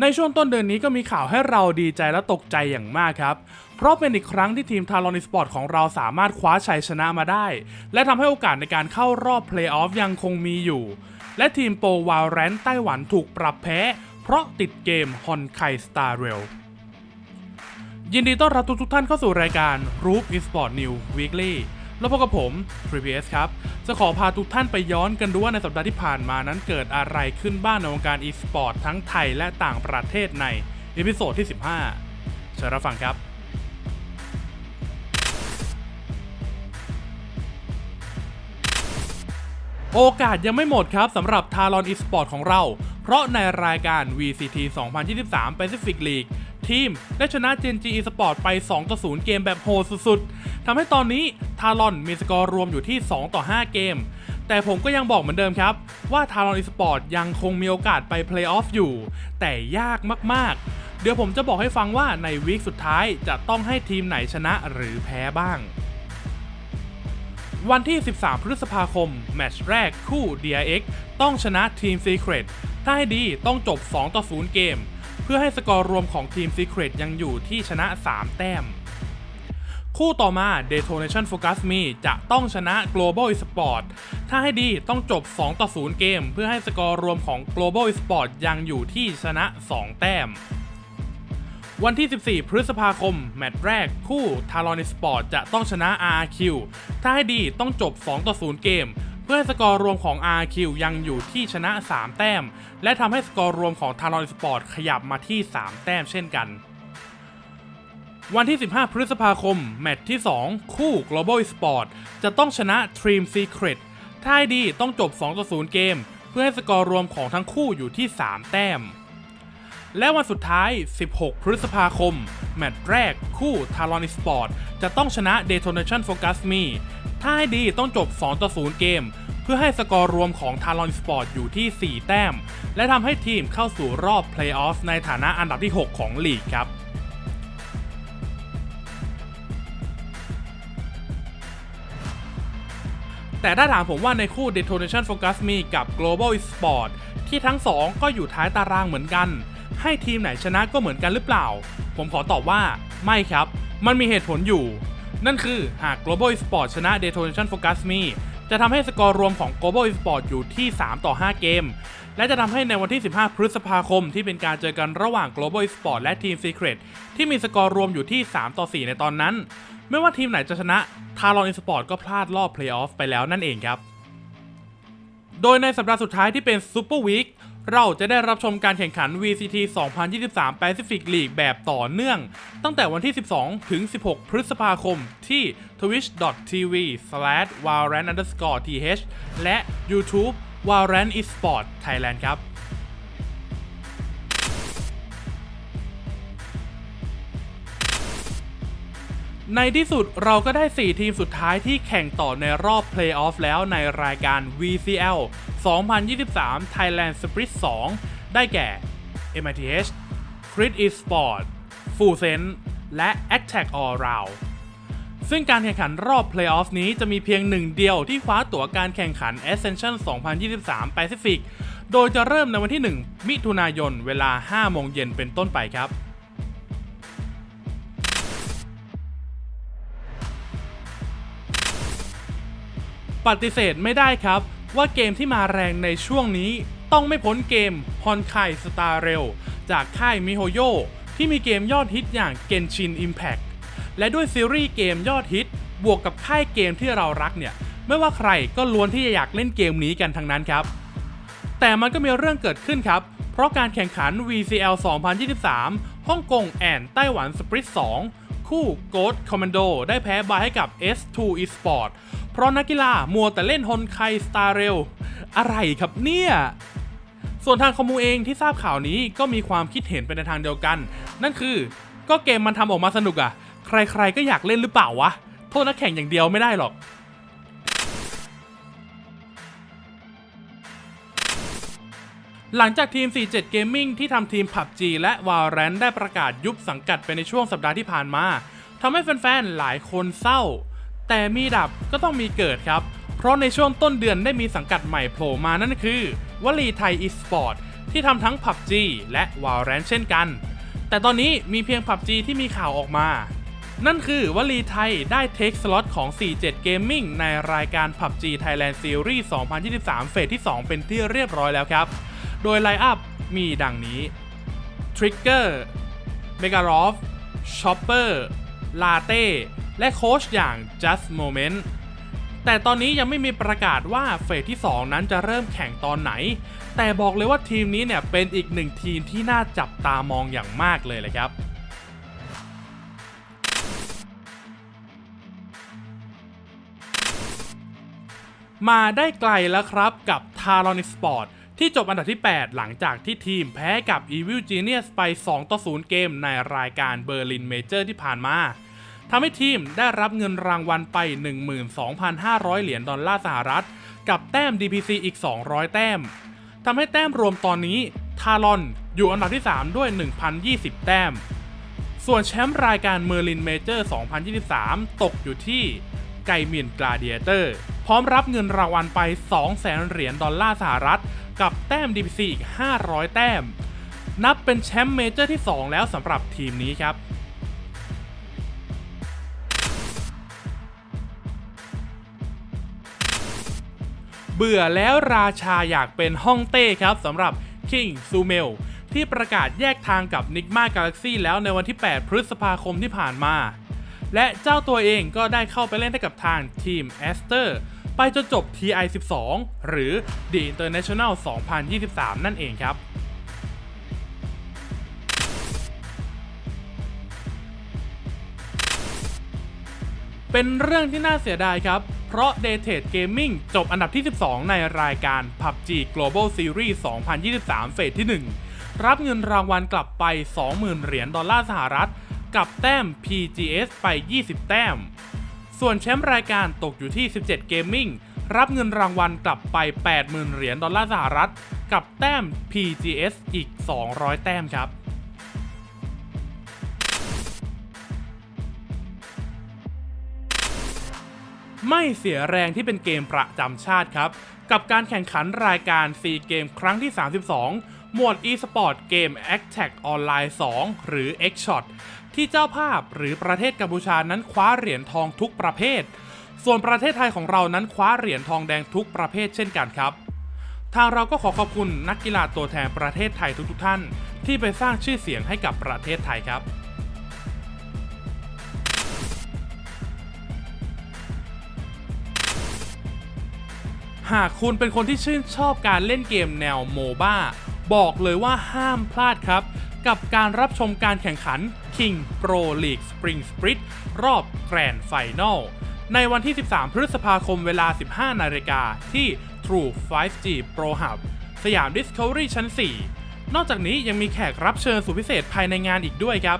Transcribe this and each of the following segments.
ในช่วงต้นเดือนนี้ก็มีข่าวให้เราดีใจและตกใจอย่างมากครับ เพราะเป็นอีกครั้งที่ทีมทารอนิสปอร์ตของเราสามารถคว้าชัยชนะมาได้ และทำให้โอกาสในการเข้ารอบเพลย์ออฟยังคงมีอยู่ และทีมโปรวาลแรนไต้หวันถูกปรับแพ้ เพราะติดเกมฮอนไคสตาร์เรลยินดีต้อนรับทุกทุกท่านเข้าสู่รายการ Roof Esport New Weekly แล้วพบกับผม 3PS ครับ จะขอพาทุกท่านไปย้อนกันดูว่าในสัปดาห์ที่ผ่านมานั้นเกิดอะไรขึ้นบ้างในวงการ e-sport ทั้งไทยและต่างประเทศในเอพิโซดที่ 15 เชิญรับฟังครับโอกาสยังไม่หมดครับสำหรับทารอน e-sport ของเรา เพราะในรายการ VCT 2023 Pacific League ทีม ได้ชนะ GNG e-sport ไป 2-0 เกมแบบโหดสุด ทำให้ตอนนี้ทารอนมีสกอร์รวมอยู่ที่ 2 ต่อ 5 เกม แต่ผมก็ยังบอกเหมือนเดิมครับ ว่าทารอน e-sport ยังคงมีโอกาสไปเพลย์ออฟอยู่ แต่ยากมากๆ เดี๋ยวผมจะบอกให้ฟังว่าในวีคสุดท้ายจะต้องให้ทีมไหนชนะหรือแพ้บ้างวันที่ 13 พฤษภาคม แมตช์แรกคู่ DRX ต้องชนะทีม Secret ถ้าให้ดีต้องจบ 2 ต่อ 0 เกม เพื่อให้สกอร์รวมของทีม Secret ยังอยู่ที่ชนะ 3 แต้ม คู่ต่อมา Detonation Focus Me จะต้องชนะ Global Esport ถ้าให้ดีต้องจบ 2 ต่อ 0 เกม เพื่อให้สกอร์รวมของ Global Esport ยังอยู่ที่ชนะ 2 แต้ม วันที่ 14 พฤษภาคม แมตช์แรกคู่ t a r o n i Sport จะต้องชนะ RQ ถ้าให้ดีต้องจบ 2 ต่อ 0 เกม เพื่อให้สกอร์รวมของ RQ ยังอยู่ที่ชนะ 3 แต้ม และทำให้สกอร์รวมของ t a r o n i Sport ขยับมาที่ 3 แต้มเช่นกัน วันที่ 15 พฤษภาคม แมตช์ที่ 2 คู่ Global Sport จะต้องชนะ Dream Secret ถ้าให้ดีต้องจบ2ต่อ0เกม เพื่อให้สกอร์รวมของทั้งคู่อยู่ที่ 3 แต้ม และวันสุดท้าย 16 พฤษภาคม แมตช์แรกคู่ t a r o n Sport จะต้องชนะ Detonation Focus Me ถ้าให้ดีต้องจบ2ต่อ0เกม เพื่อให้สกอร์รวมของ t a r o n Sport อยู่ที่ 4 แต้ม และทำให้ทีมเข้าสู่รอบ Playoff ในฐานะอันดับที่ 6 ของลีกครับ แต่ถ้าถามผมว่าในคู่ Detonation Focus Me กับ Global Sport ที่ทั้งสองก็อยู่ท้ายตารางเหมือนกัน ให้ทีมไหนชนะก็เหมือนกันหรือเปล่า ผมขอตอบว่าไม่ครับ มันมีเหตุผลอยู่ นั่นคือหาก Global Sport ชนะ Detonation Focus Me จะทำให้สกอร์รวมของ Global Sport อยู่ที่ 3 ต่อ 5 เกม และจะทำให้ในวันที่ 15 พฤษภาคมที่เป็นการเจอกันระหว่าง Global Sport และทีม Secret ที่มีสกอร์รวมอยู่ที่ 3 ต่อ 4 ในตอนนั้น ไม่ว่าทีมไหนจะชนะทารอนอิสปอร์ตก็พลาดรอบเพลย์ออฟไปแล้วนั่นเองครับ โดยในสัปดาห์สุดท้ายที่เป็นซูเปอร์วีคเราจะได้รับชมการแข่งขัน VCT 2023 Pacific League แบบต่อเนื่อง ตั้งแต่วันที่ 12 ถึง 16 พฤษภาคมที่ twitch.tv/valorant_th และ YouTube Valorant esports Thailand ครับ ในที่สุดเราก็ได้ 4 ทีมสุดท้ายที่แข่งต่อในรอบเพลย์ออฟแล้วในรายการ VCL 2023 Thailand Split 2 ได้แก่ MITH Crit Esport Full Sense และ Attack All Round ซึ่งการแข่งขันรอบเพลย์ออฟนี้จะมีเพียงหนึ่งเดียวที่คว้าตั๋วการแข่งขัน Ascension 2023 Pacific โดยจะเริ่มในวันที่ 1 มิถุนายนเวลา 5 โมงเย็นเป็นต้นไปครับ ปฏิเสธไม่ได้ครับ ว่าเกมที่มาแรงในช่วงนี้ต้องไม่พ้นเกม h o n k a i Star Rail จากค่ายมิโฮโยที่มีเกมยอดฮิตอย่าง Genshin Impact และด้วยซีรีส์เกมยอดฮิต บวกกับค่ายเกมที่เรารักเนี่ย ไม่ว่าใครก็ล้วนที่จะอยากเล่นเกมนี้กันทั้งนั้นครับ แต่มันก็มีเรื่องเกิดขึ้นครับ เพราะการแข่งขัน VCL 2023ฮ่องกงแอนไต้หวันสปริต2คู่ Ghost Commando ได้แพ้บายให้กับ S2 Esport เพราะนักกีฬามัวแต่เล่นฮอนไคสตาร์เรลอะไรครับเนี่ย ส่วนทางคอมมูเองที่ทราบข่าวนี้ก็มีความคิดเห็นไปในทางเดียวกัน นั่นคือ ก็เกมมันทำออกมาสนุกอะใครๆก็อยากเล่นหรือเปล่าวะ โทษนักแข่งอย่างเดียวไม่ได้หรอกหลังจากทีม 47 Gaming ที่ทำทีม PUBG และ Valorant ได้ประกาศยุบสังกัดไปในช่วงสัปดาห์ที่ผ่านมา ทำให้แฟนๆ หลายคนเศร้า แต่มีดับก็ต้องมีเกิดครับ เพราะในช่วงต้นเดือนได้มีสังกัดใหม่โผล่มานั่นคือ วลีไทยอีสปอร์ตที่ทำทั้ง PUBG และ Valorant เช่นกัน แต่ตอนนี้มีเพียง PUBG ที่มีข่าวออกมา นั่นคือวลีไทยได้เทคสล็อตของ 47 Gaming ในรายการ PUBG Thailand Series 2023 เฟสที่ 2 เป็นที่เรียบร้อยแล้วครับ โดยไลน์อัพมีดังนี้ Trigger m e g a r o f Chopper Latte และโค้ชอย่าง Just Moment แต่ตอนนี้ยังไม่มีประกาศว่าเฟสที่ 2 นั้นจะเริ่มแข่งตอนไหน แต่บอกเลยว่าทีมนี้เนี่ยเป็นอีกหนึ่งทีมที่น่าจับตามองอย่างมากเลยเลยครับมาได้ไกลแล้วครับกับ t a r o n i Sport ที่จบอันดับที่ 8 หลังจากที่ทีมแพ้กับ Evil Genius ไป 2 ต่อ 0 เกมในรายการเบอร์ลินเมเจอร์ที่ผ่านมา ทำให้ทีมได้รับเงินรางวัลไป 12,500 เหรียญดอลลาร์สหรัฐ กับแต้ม DPC อีก 200 แต้มทำให้แต้มรวมตอนนี้ทารอนอยู่อันดับที่ 3 ด้วย 1,020 แต้ม ส่วนแชมป์รายการเมอร์ลินเมเจอร์ 2023 ตกอยู่ที่ไกมินกลาเดียเตอร์ พร้อมรับเงินรางวัลไป 200,000 เหรียญดอลลาร์สหรัฐ กับแต้ม DPC อีก 500 แต้ม นับเป็นแชมป์เมเจอร์ที่ 2 แล้วสำหรับทีมนี้ครับ เบื่อแล้วราชาอยากเป็นฮ่องเต้ครับสำหรับ King s u m e l ที่ประกาศแยกทางกับ Nigma Galaxy แล้วในวันที่ 8 พฤษภาคมที่ผ่านมา และเจ้าตัวเองก็ได้เข้าไปเล่นให้กับทางทีม a s t e r ไปจนจบ TI 12หรือ The International 2023 นั่นเองครับ เป็นเรื่องที่น่าเสียดายครับ เพราะ d a t e d Gaming จบอันดับที่ 12 ในรายการ PUBG Global Series 2023 เฟสที่ 1 รับเงินรางวัลกลับไป 20,000 เหรียญดอลลาร์สหรัฐ กับแต้ม PGS ไป 20 แต้ม ส่วนแชมป์รายการตกอยู่ที่ 17 Gaming รับเงินรางวัลกลับไป 80,000 เหรียญดอลลาร์สหรัฐ กับแต้ม PGS อีก 200 แต้มครับ ไม่เสียแรงที่เป็นเกมประจำชาติครับ กับการแข่งขันรายการ 4 เกมครั้งที่ 32 หมวด e-sport เกม a c t a c Online 2 หรือ X-Shot ที่เจ้าภาพหรือประเทศกัมพูชานั้นคว้าเหรียญทองทุกประเภท ส่วนประเทศไทยของเรานั้นคว้าเหรียญทองแดงทุกประเภทเช่นกันครับ ทางเราก็ขอขอบคุณนักกีฬาตัวแทนประเทศไทยทุกๆท่าน ที่ไปสร้างชื่อเสียงให้กับประเทศไทยครับ หากคุณเป็นคนที่ชื่นชอบการเล่นเกมแนวโมบ้าบอกเลยว่าห้ามพลาดครับ กับการรับชมการแข่งขัน King Pro League Spring Split รอบ Grand Final ในวันที่ 13 พฤษภาคมเวลา 15 นาฬิกาที่ True 5G Pro Hub สยาม Discovery ชั้น 4 นอกจากนี้ยังมีแขกรับเชิญสุดพิเศษภายในงานอีกด้วยครับ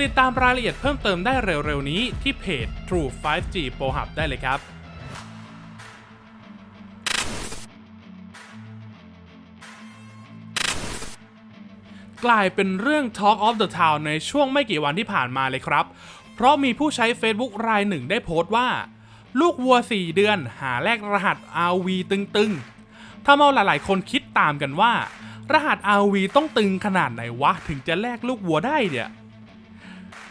ติดตามรายละเอียดเพิ่มเติมได้เร็วๆนี้ที่เพจ True 5G Pro Hub ได้เลยครับ กลายเป็นเรื่อง Talk of the Town ในช่วงไม่กี่วันที่ผ่านมาเลยครับ เพราะมีผู้ใช้ Facebook รายหนึ่งได้โพสต์ว่า ลูกวัว 4 เดือนหาแลกรหัส RV ตึงๆทำเอาหลายๆ คนคิดตามกันว่า รหัส RV ต้องตึงขนาดไหนวะ ถึงจะแลกลูกวัวได้เนี่ย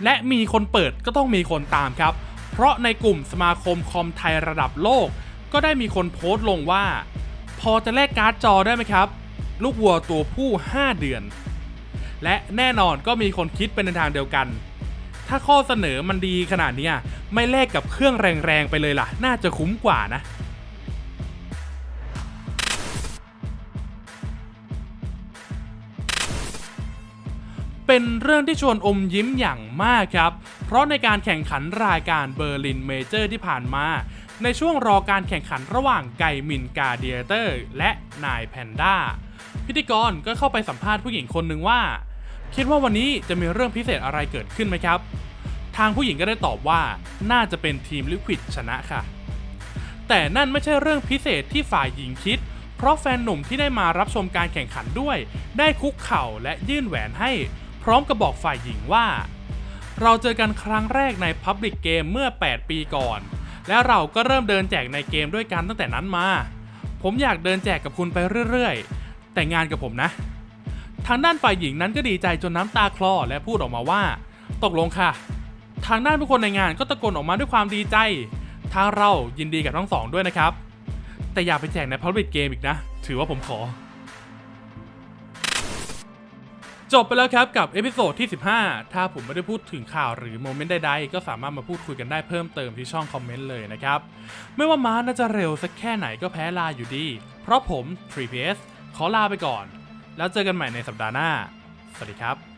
และมีคนเปิดก็ต้องมีคนตามครับ เพราะในกลุ่มสมาคมคอมไทยระดับโลก ก็ได้มีคนโพสต์ลงว่า พอจะแลกการ์ดจอได้ไหมครับ ลูกวัวตัวผู้ 5 เดือน และแน่นอนก็มีคนคิดเป็นในทางเดียวกัน ถ้าข้อเสนอมันดีขนาดนี้ไม่แลกกับเครื่องแรงๆไปเลยล่ะ น่าจะคุ้มกว่านะเป็นเรื่องที่ชวนอมยิ้มอย่างมากครับ เพราะในการแข่งขันรายการเบอร์ลินเมเจอร์ที่ผ่านมา ในช่วงรอการแข่งขันระหว่างไกมินกาเดียเตอร์ และนายแพนด้า พิธีกรก็เข้าไปสัมภาษณ์ผู้หญิงคนหนึ่งว่า คิดว่าวันนี้จะมีเรื่องพิเศษอะไรเกิดขึ้นไหมครับ ทางผู้หญิงก็ได้ตอบว่าน่าจะเป็นทีมลิควิดชนะค่ะ แต่นั่นไม่ใช่เรื่องพิเศษที่ฝ่ายหญิงคิด เพราะแฟนหนุ่มที่ได้มารับชมการแข่งขันด้วย ได้คุกเข่าและยื่นแหวนให้ พร้อมกับบอกฝ่ายหญิงว่า เราเจอกันครั้งแรกใน Public Game เมื่อ 8 ปีก่อน และเราก็เริ่มเดินแจกในเกมด้วยกันตั้งแต่นั้นมา ผมอยากเดินแจกกับคุณไปเรื่อยๆ แต่งงานกับผมนะ ทางด้านฝ่ายหญิงนั้นก็ดีใจจนน้ำตาคลอและพูดออกมาว่า ตกลงค่ะ ทางด้านผู้คนในงานก็ตะโกนออกมาด้วยความดีใจทางเรายินดีกับทั้งสองด้วยนะครับ แต่อย่าไปแจกใน Public Game อีกนะ ถือว่าผมขอ จบไปแล้วครับกับเอพิโซดที่ 15 ถ้าผมไม่ได้พูดถึงข่าวหรือโมเมนต์ใดๆ ก็สามารถมาพูดคุยกันได้เพิ่มเติมที่ช่องคอมเมนต์เลยนะครับ ไม่ว่าม้าน่าจะเร็วสักแค่ไหนก็แพ้ลาอยู่ดี เพราะผม 3PS ขอลาไปก่อน แล้วเจอกันใหม่ในสัปดาห์หน้า สวัสดีครับ